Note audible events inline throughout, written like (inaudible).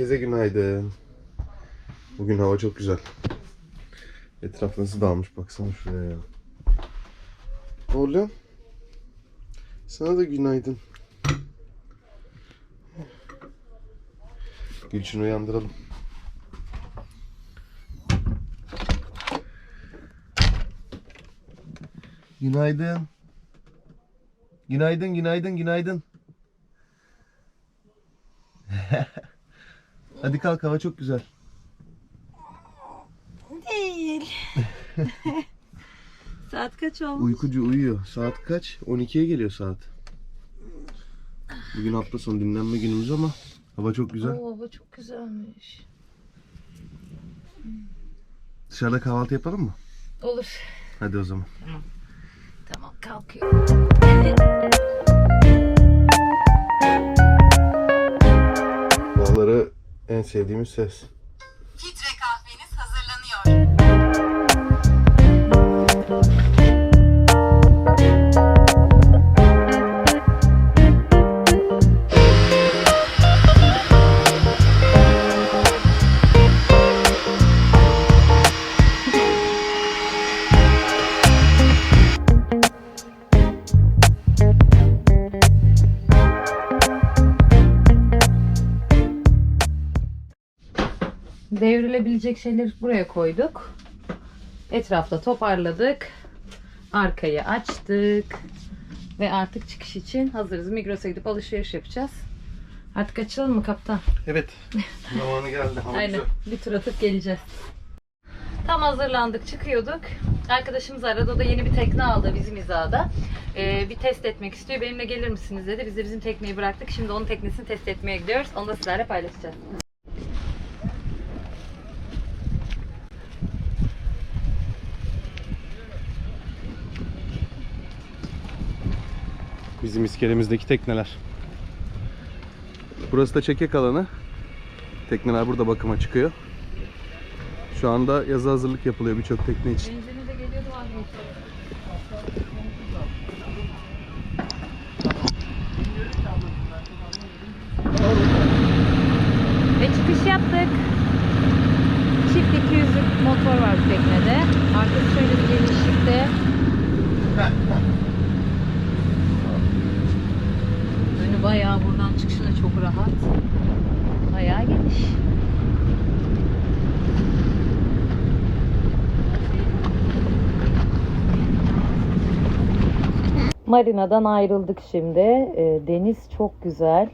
Herkese günaydın. Bugün hava çok güzel. Etraf nasıl dağılmış baksana şuraya ya. Oğlum. Sana da günaydın. Gülçin'i uyandıralım. Günaydın. Günaydın, günaydın, günaydın. (laughs) Hadi kalk hava çok güzel. Değil. (laughs) Saat kaç olmuş? Uykucu uyuyor. Saat kaç? 12'ye geliyor saat. Bugün hafta sonu dinlenme günümüz ama hava çok güzel. Oo, hava çok güzelmiş. Dışarıda kahvaltı yapalım mı? Olur. Hadi o zaman. Tamam kalkıyorum. (laughs) en sevdiğimiz ses. Devrilebilecek şeyleri buraya koyduk. Etrafta toparladık. Arkayı açtık. Ve artık çıkış için hazırız. Migros'a gidip alışveriş yapacağız. Artık açalım mı kaptan? Evet. (laughs) Zamanı geldi. Hava Aynen. Bir tur atıp geleceğiz. Tam hazırlandık, çıkıyorduk. Arkadaşımız aradı. O da yeni bir tekne aldı bizim hizada. Ee, bir test etmek istiyor. Benimle gelir misiniz dedi. Biz de bizim tekneyi bıraktık. Şimdi onun teknesini test etmeye gidiyoruz. Onu da sizlerle paylaşacağız. Bizim iskelemizdeki tekneler. Burası da çekek alanı. Tekneler burada bakıma çıkıyor. Şu anda yazı hazırlık yapılıyor birçok tekne için. Ve çıkış yaptık. Çift 200'lük motor var bu teknede. Artık şöyle bir genişlikte. Bayağı buradan çıkışı da çok rahat. Bayağı geniş. Marina'dan ayrıldık şimdi. Ee, deniz çok güzel.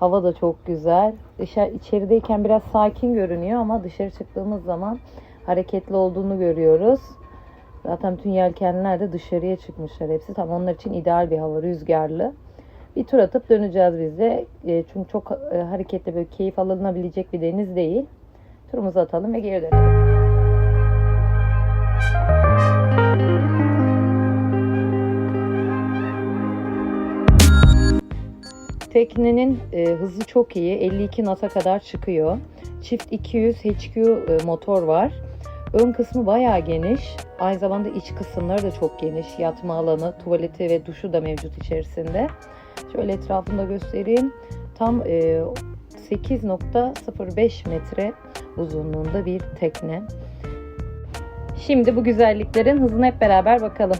Hava da çok güzel. Dışarı, içerideyken biraz sakin görünüyor ama dışarı çıktığımız zaman hareketli olduğunu görüyoruz. Zaten bütün yelkenler de dışarıya çıkmışlar hepsi. Tam onlar için ideal bir hava, rüzgarlı. Bir tur atıp döneceğiz biz de. Ee, çünkü çok e, hareketli, böyle keyif alınabilecek bir deniz değil. Turumuzu atalım ve geri dönelim. Teknenin e, hızı çok iyi. 52 knot'a kadar çıkıyor. Çift 200 HQ e, motor var. Ön kısmı bayağı geniş. Aynı zamanda iç kısımları da çok geniş. Yatma alanı, tuvaleti ve duşu da mevcut içerisinde. Şöyle etrafında göstereyim. Tam e, 8.05 metre uzunluğunda bir tekne. Şimdi bu güzelliklerin hızına hep beraber bakalım.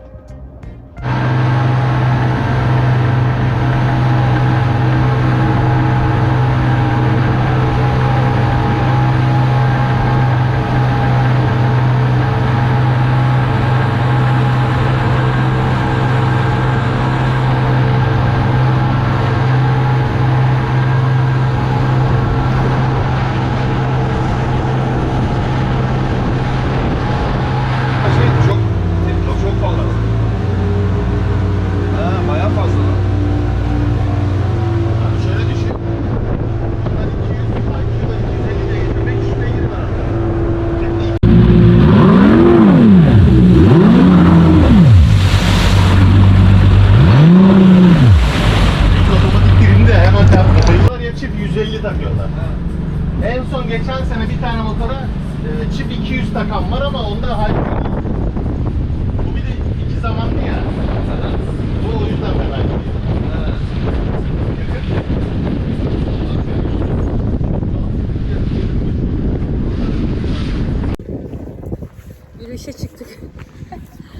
Şey çok, çok, çok fazla. Ha, bayağı fazla. Yani şöyle düşün. Bunlar 200, IQ'da 250 de getirmek, 300 de gelir bana. Otomatik birinde hemen takıyorlar ya çift 150 takıyorlar. En son geçen sene bir tane motora e, çift 200 takan var ama onda halbuki bu bir de iki zamanlı ya. Bu o yüzden merak ediyorum.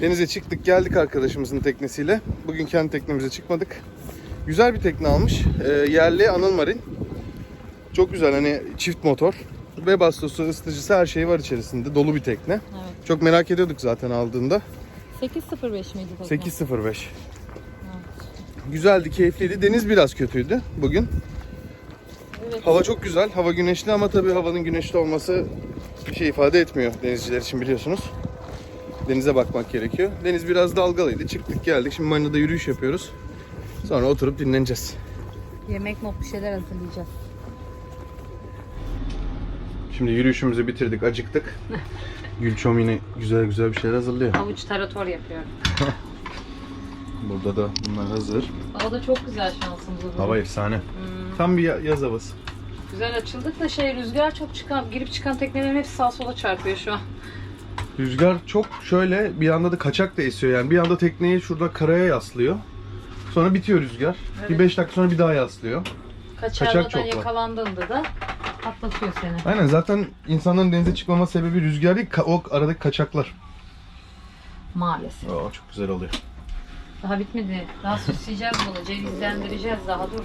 Denize çıktık geldik arkadaşımızın teknesiyle. Bugün kendi teknemize çıkmadık. Güzel bir tekne almış. Ee, yerli Anıl Marin. Çok güzel hani çift motor. Ve bastosu, ısıtıcısı her şey var içerisinde. Dolu bir tekne. Evet. Çok merak ediyorduk zaten aldığında. 8.05 miydi tekne? 8.05. Güzeldi, keyifliydi. Deniz biraz kötüydü bugün. Evet. Hava çok güzel. Hava güneşli ama tabii havanın güneşli olması bir şey ifade etmiyor denizciler için biliyorsunuz. Denize bakmak gerekiyor. Deniz biraz dalgalıydı. Çıktık geldik. Şimdi marinada yürüyüş yapıyoruz. Sonra oturup dinleneceğiz. Yemek mop bir şeyler hazırlayacağız. Şimdi yürüyüşümüzü bitirdik, acıktık. (laughs) Gülçom yine güzel güzel bir şeyler hazırlıyor. Havuç tarator yapıyorum. (laughs) Burada da bunlar hazır. Hava da çok güzel şansımız bugün. Hava efsane. Tam bir ya- yaz havası. Güzel açıldık da şey rüzgar çok çıkan, girip çıkan teknelerin hepsi sağa sola çarpıyor şu an. Rüzgar çok şöyle bir anda da kaçak da esiyor yani. Bir anda tekneyi şurada karaya yaslıyor. Sonra bitiyor rüzgar. Bir Evet. 5 dakika sonra bir daha yaslıyor. Kaçardan çok var. yakalandığında da atlatıyor seni. Aynen zaten insanların denize çıkmama sebebi rüzgar değil, o aradaki kaçaklar. Maalesef. Oo, çok güzel oluyor. Daha bitmedi. Daha süsleyeceğiz bunu. Cevizlendireceğiz daha dur.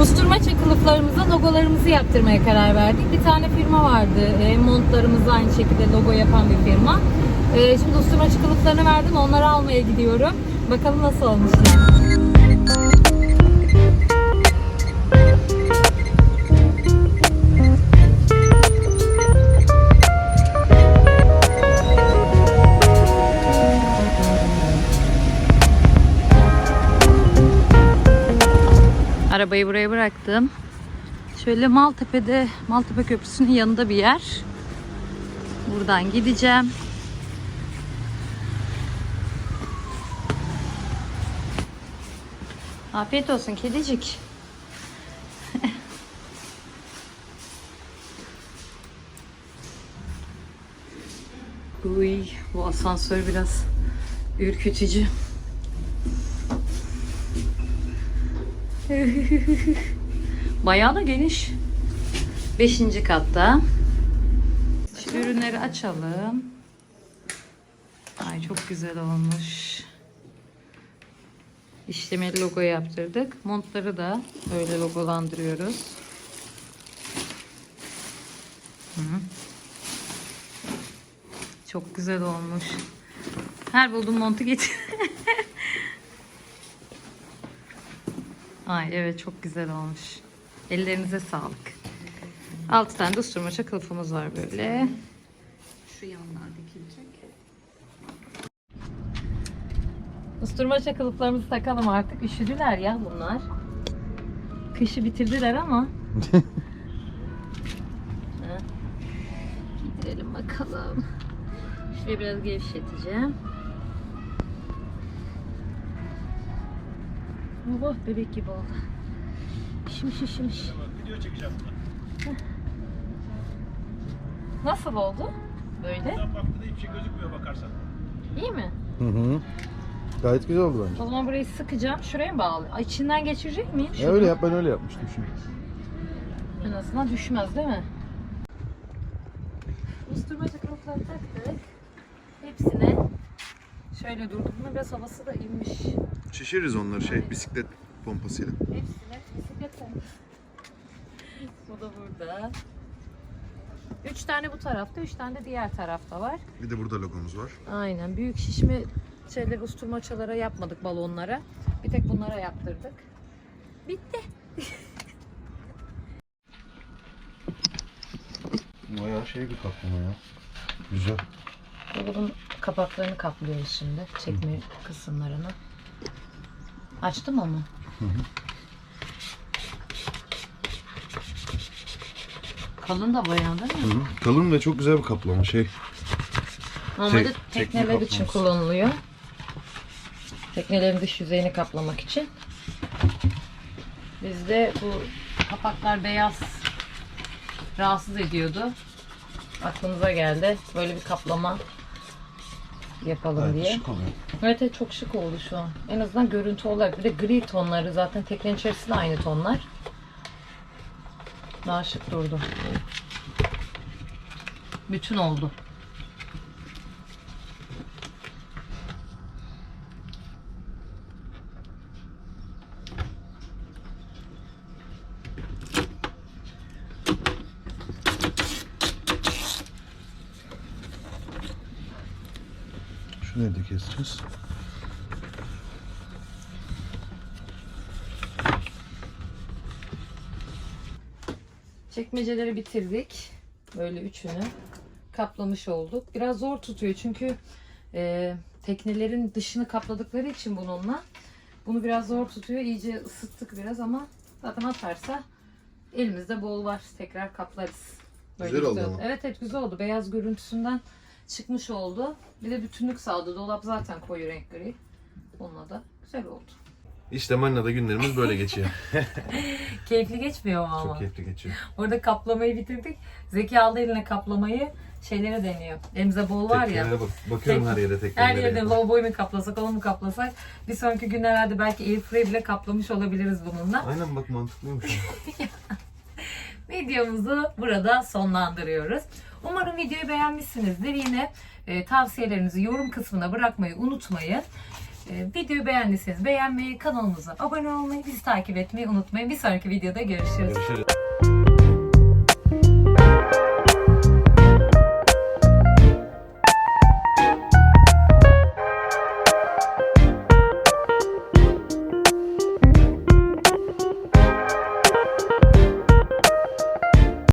Usturma kılıflarımıza logolarımızı yaptırmaya karar verdik. Bir tane firma vardı. E, montlarımızda aynı şekilde logo yapan bir firma. E, şimdi usturma kılıflarını verdim. Onları almaya gidiyorum. Bakalım nasıl olmuşlar. Arabayı buraya bıraktım. Şöyle Maltepe'de, Maltepe Köprüsü'nün yanında bir yer. Buradan gideceğim. Afiyet olsun kedicik. (laughs) Uy, bu asansör biraz ürkütücü. (laughs) Bayağı da geniş. Beşinci katta. Şu ürünleri açalım. Ay çok güzel olmuş. İşlemeli logo yaptırdık. Montları da öyle logolandırıyoruz. Çok güzel olmuş. Her bulduğum montu getir. (laughs) Ay evet çok güzel olmuş. Ellerinize sağlık. 6 tane de usturmaça kılıfımız var böyle. Şu yanlar dikilecek. Usturmaça kılıflarımızı takalım artık. Üşüdüler ya bunlar. Kışı bitirdiler ama. (laughs) Giydirelim bakalım. Şurayı biraz gevşeteceğim. Oh bebek gibi oldu. Şimiş şimiş. Video çekeceğim. Nasıl oldu? Böyle. Baktığında hiçbir şey gözükmüyor bakarsan. İyi mi? Hı hı. Gayet güzel oldu bence. O zaman burayı sıkacağım. Şuraya mı bağlı? Ay, içinden geçirecek miyim? E Şunu? öyle yap ben öyle yapmıştım şimdi. En azından düşmez değil mi? Usturma çakılıkları taktık. Hepsine şöyle durduk mu biraz havası da inmiş. Şişiririz onları şey bisiklet pompasıyla. Hepsine bisiklet olmuş. (laughs) Bu da burada. Üç tane bu tarafta, üç tane de diğer tarafta var. Bir de burada logomuz var. Aynen. Büyük şişme şeyler usturmaçalara yapmadık balonlara. Bir tek bunlara yaptırdık. Bitti. Bayağı şey bir kaplama ya. Güzel. Dolabın kapaklarını kaplıyoruz şimdi. Çekme kısımlarını. Açtım ama. Kalın da bayağı değil mi? Hı hı. Kalın ve çok güzel bir kaplama şey. Normalde Tek- tekneler tekne için kullanılıyor. Teknelerin dış yüzeyini kaplamak için. Bizde bu kapaklar beyaz rahatsız ediyordu. Aklımıza geldi. Böyle bir kaplama yapalım Gayet diye. şık oluyor. Evet, evet çok şık oldu şu an. En azından görüntü olarak. Bir de gri tonları zaten teknenin içerisinde aynı tonlar. Daha şık durdu. Bütün oldu. Şurayı da keseceğiz. Çekmeceleri bitirdik. Böyle üçünü kaplamış olduk. Biraz zor tutuyor çünkü e, teknelerin dışını kapladıkları için bununla. Bunu biraz zor tutuyor. İyice ısıttık biraz ama zaten atarsa elimizde bol var. Tekrar kaplarız. Güzel oldu ama. Evet evet güzel oldu. Beyaz görüntüsünden çıkmış oldu. Bir de bütünlük sağladı. Dolap zaten koyu renk gri. Onunla da güzel oldu. İşte Marina'da günlerimiz böyle geçiyor. (laughs) (laughs) Keyifli geçmiyor mu ama? Çok keyifli geçiyor. Orada kaplamayı bitirdik. Zeki aldı eline kaplamayı. Şeylere deniyor. Elimize bol var ya. Bak. Bakıyorum Tek- her yere teknelere. Her yerden lavaboyu mu kaplasak, onu mu kaplasak? Bir sonraki günlerde belki airfryer bile kaplamış olabiliriz bununla. Aynen bak mantıklıymış. (laughs) Videomuzu burada sonlandırıyoruz. Umarım videoyu beğenmişsinizdir. Yine e, tavsiyelerinizi yorum kısmına bırakmayı unutmayın. E, videoyu beğendiyseniz beğenmeyi, kanalımıza abone olmayı, bizi takip etmeyi unutmayın. Bir sonraki videoda görüşürüz. Görüşürüz.